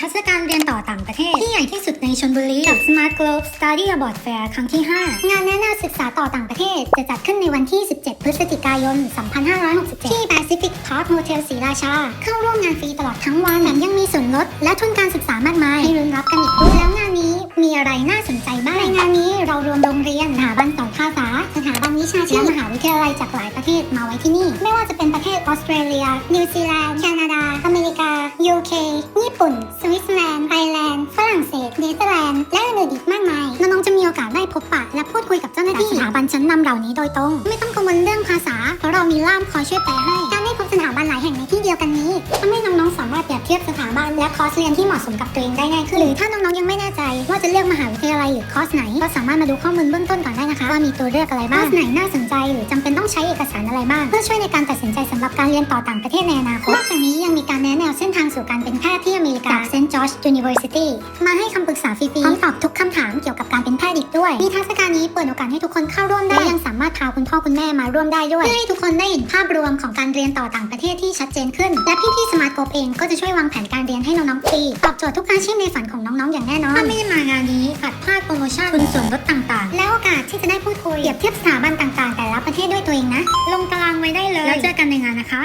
ทัศการเรียนต่อต่างประเทศ ที่ใหญ่ที่สุดในชนบุรีกับ Smart Globe Study Abroad Fair ครั้งที่ 5 งานแนะแนวศึกษาต่อต่างประเทศ จะจัดขึ้นในวันที่ 17 พฤศจิกายน 2567 ที่ Pacific Park Hotel ศรีราชา เข้าร่วมงานฟรีตลอดทั้งวันแถมยังมีส่วนลด และทุนการศึกษามากมายให้รุนรับกันอีกด้วยแล้วงานนี้มีอะไรน่าสนใจบ้างในงานนี้เรารวมโรงเรียนสถาบันสอนภาษาสถาบันวิชาชีพและมหาวิทยาลัยจากหลายประเทศมาไว้ที่นี่ ไม่ว่าจะเป็นประเทศออสเตรเลีย นิวซีแลนด์ ปุ่น สวิตเซอร์แลนด์ ไอร์แลนด์ ฝรั่งเศส เนเธอร์แลนด์ และอื่นๆอีกมากมาย น้องๆจะมีโอกาสได้พบปะ และพูดคุยกับเจ้าหน้าที่สถาบันชั้นนำเหล่านี้โดยตรง ไม่ต้องกังวลเรื่องภาษา เพราะเรามีล่ามคอยช่วยแปลให้ การได้พบสถาบันหลายแห่งในที่เดียวกันนี้ทำให้น้องๆสามารถเปรียบเทียบสถาบันและคอร์สเรียนที่เหมาะสมกับตัวเองได้ง่ายขึ้นหรือถ้าน้องๆยังไม่แน่ใจ ว่าจะเลือกมหาวิทยาลัยหรือคอร์สไหน ก็สามารถมาดูข้อมูลเบื้องต้นก่อนได้นะคะว่ามีตัวเลือกอะไรบ้างคอร์สไหนน่าสนใจ หรือจำเป็นต้องใช้เอกสารอะไรบ้าง เพื่อช่วยในการตัดสินใจสำหรับการเรียนต่อต่างประเทศในอนาคตนอกจากนี้ยังมี ส้นทางสู่การเป็นแพทย์ที่อเมริกาจาก St. George University มาให้คำปรึกษาฟรีๆพร้อมตอบทุกคำถามเกี่ยวกับการเป็นแพทย์อีกด้วยนิทรรศการนี้เปิดโอกาสให้ทุกคนเข้าร่วมได้และยังสามารถพาคุณพ่อคุณแม่มาร่วมได้ด้วยเพื่อให้ทุกคนได้เห็นภาพรวมของการเรียนต่อต่างประเทศที่ชัดเจนขึ้น และพี่ๆสมาร์ทโกเองก็จะช่วยวางแผนการเรียนให้น้องๆฟรีตอบโจทย์ทุกอาชีพในฝันของน้องๆอย่างแน่นอนถ้าไม่ได้มางานนี้อาจพลาดโปรโมชั่นทุนส่วนลดต่างๆ และโอกาสที่จะได้พูดคุยเปรียบเทียบสถาบันต่างๆ แต่ละประเทศด้วยตัวเองนะ ลงตารางไว้ได้เลยแล้วเจอกันในงานนะคะ